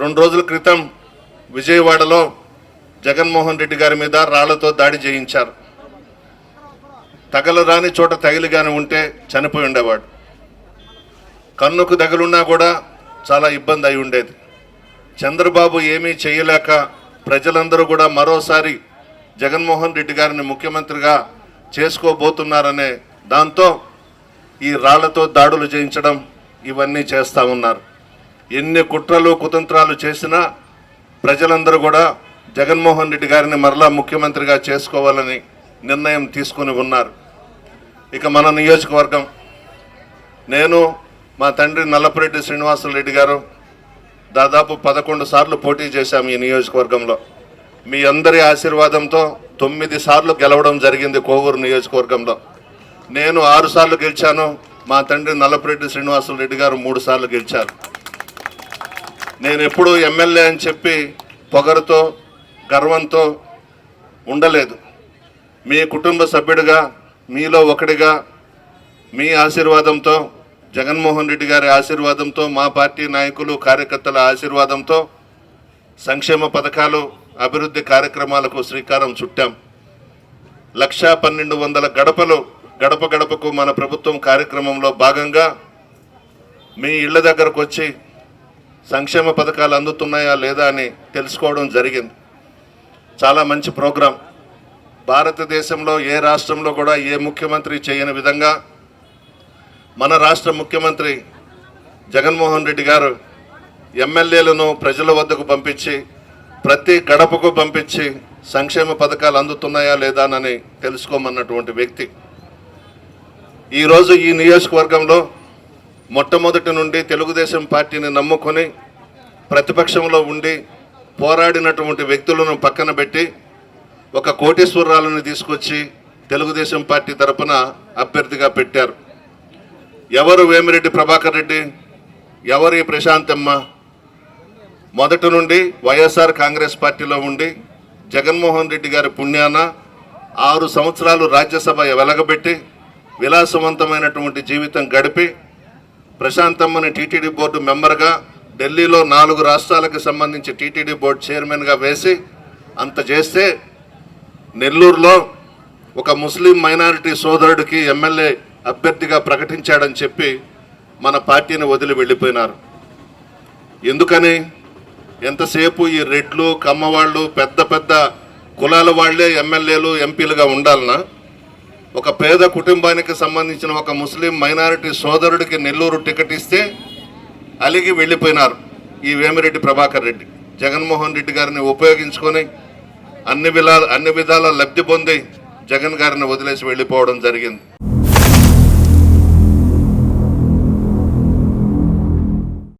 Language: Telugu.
రెండు రోజుల క్రితం విజయవాడలో జగన్మోహన్ రెడ్డి గారి మీద రాళ్ళతో దాడి చేయించారు. తగలరాని చోట తగిలిగాని ఉంటే చనిపోయి ఉండేవాడు. కన్నుకు తగులున్నా కూడా చాలా ఇబ్బంది అయి ఉండేది. చంద్రబాబు ఏమీ చేయలేక ప్రజలందరూ కూడా మరోసారి జగన్మోహన్ రెడ్డి గారిని ముఖ్యమంత్రిగా చేసుకోబోతున్నారనే దాంతో ఈ రాళ్ళతో దాడులు చేయించడం ఇవన్నీ చేస్తూ ఉన్నారు. ఎన్ని కుట్రలు కుతంత్రాలు చేసినా ప్రజలందరూ కూడా జగన్మోహన్ రెడ్డి గారిని మరలా ముఖ్యమంత్రిగా చేసుకోవాలని నిర్ణయం తీసుకుని ఉన్నారు. ఇక మన నియోజకవర్గం. నేను మా తండ్రి నల్లపురెడ్డి శ్రీనివాసరెడ్డి గారు దాదాపు పదకొండు సార్లు పోటీ చేశాము ఈ నియోజకవర్గంలో. మీ అందరి ఆశీర్వాదంతో తొమ్మిది సార్లు గెలవడం జరిగింది కోవూరు నియోజకవర్గంలో. నేను ఆరు సార్లు గెలిచాను మా తండ్రి నల్లపురెడ్డి శ్రీనివాసరెడ్డి గారు మూడు సార్లు గెలిచారు. నేను ఎప్పుడూ ఎమ్మెల్యే అని చెప్పి పొగరుతో గర్వంతో ఉండలేదు. మీ కుటుంబ సభ్యుడిగా మీలో ఒకడిగా మీ ఆశీర్వాదంతో జగన్మోహన్ రెడ్డి గారి ఆశీర్వాదంతో మా పార్టీ నాయకులు కార్యకర్తల ఆశీర్వాదంతో సంక్షేమ పథకాలు అభివృద్ధి కార్యక్రమాలకు శ్రీకారం చుట్టాం. లక్షా పన్నెండు వందల గడపలు గడప గడపకు మన ప్రభుత్వం కార్యక్రమంలో భాగంగా మీ ఇళ్ళ దగ్గరకు వచ్చి సంక్షేమ పథకాలు అందుతున్నాయా లేదా అని తెలుసుకోవడం జరిగింది. చాలా మంచి ప్రోగ్రాం. భారతదేశంలో ఏ రాష్ట్రంలో కూడా ఏ ముఖ్యమంత్రి చేయని విధంగా మన రాష్ట్ర ముఖ్యమంత్రి జగన్మోహన్ రెడ్డి గారు ఎమ్మెల్యేలను ప్రజల వద్దకు పంపించి ప్రతి గడపకు పంపించి సంక్షేమ పథకాలు అందుతున్నాయా లేదా అని తెలుసుకోమన్నటువంటి వ్యక్తి. ఈరోజు ఈ నియోజకవర్గంలో మొట్టమొదటి నుండి తెలుగుదేశం పార్టీని నమ్ముకొని ప్రతిపక్షంలో ఉండి పోరాడినటువంటి వ్యక్తులను పక్కన పెట్టి ఒక కోటేశ్వరరాలను తీసుకొచ్చి తెలుగుదేశం పార్టీ తరపున అభ్యర్థిగా పెట్టారు. ఎవరు వేమిరెడ్డి ప్రభాకర్ రెడ్డి? ఎవరు ఈ ప్రశాంతమ్మ? మొదటి నుండి వైఎస్ఆర్ కాంగ్రెస్ పార్టీలో ఉండి జగన్మోహన్ రెడ్డి గారి పుణ్యాన ఆరు సంవత్సరాలు రాజ్యసభ వెలగబెట్టి విలాసవంతమైనటువంటి జీవితం గడిపి ప్రశాంతమ్మని టీటీడీ బోర్డు మెంబర్గా ఢిల్లీలో నాలుగు రాష్ట్రాలకు సంబంధించి టీటీడీ బోర్డు చైర్మన్గా వేసి అంత చేస్తే నెల్లూరులో ఒక ముస్లిం మైనారిటీ సోదరుడికి ఎమ్మెల్యే అభ్యర్థిగా ప్రకటించాడని చెప్పి మన పార్టీని వదిలి వెళ్ళిపోయినారు. ఎందుకని? ఎంతసేపు ఈ రెడ్లు కమ్మవాళ్ళు పెద్ద పెద్ద కులాల వాళ్ళే ఎమ్మెల్యేలు ఎంపీలుగా ఉండాలనా? ఒక పేద కుటుంబానికి సంబంధించిన ఒక ముస్లిం మైనారిటీ సోదరుడికి నెల్లూరు టికెట్ ఇస్తే అలిగి వెళ్ళిపోయినారు ఈ వేమిరెడ్డి ప్రభాకర్ రెడ్డి. జగన్మోహన్ రెడ్డి గారిని ఉపయోగించుకొని అన్ని విధాల అన్ని విధాల లబ్ధి పొంది జగన్ గారిని వదిలేసి వెళ్ళిపోవడం జరిగింది.